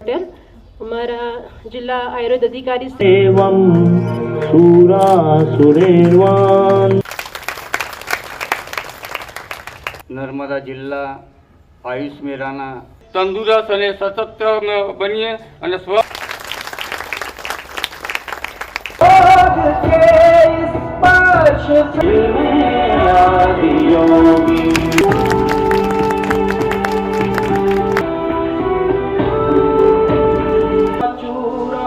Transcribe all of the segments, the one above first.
પટેલ અમારા જિલ્લા આયુર્વેદ અધિકારી સેવમ સુરા સુરેવાન નર્મદા જિલ્લા આયુષ મેરાના તંદુરસ્ત અને સશક્ત બનીએ અને સ્વ Thank.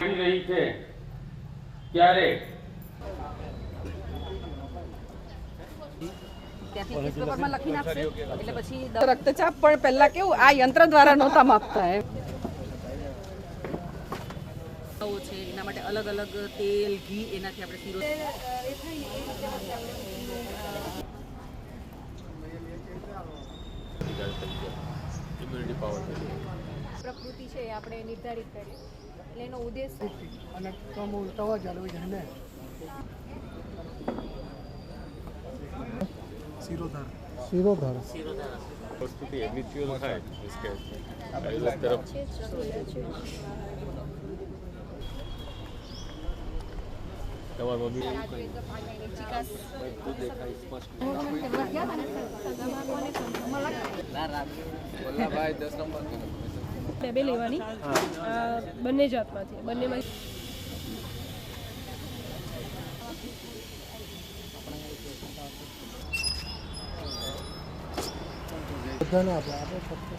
કરી રહી છે ત્યારે ત્યાંથી કેસ પેપરમાં લખી નાખશે એટલે પછી રક્તચાપ પણ પહેલા કેવું આ યંત્ર દ્વારા નહોતા માપતા એમ છે એના માટે અલગ અલગ તેલ ઘી એનાથી આપણે શીરો પ્રકૃતિ છે એ આપણે નિર્ધારિત કરીએ એટલે એનો ઉદ્દેશ અને કમ હોય ચાલુ જાય ને? શિરોધાર. શિરોધાર. પ્રસ્તુતિ હેબિચ્યુઅલ થાય મીન્સ કે આયુર્વેદ તરફ. છે જ સૂર્ય છે તમારું બી બે લેવાની આ બંને જાતમાંથી બંનેમાં બધાને આપે આપણે ફક્ત.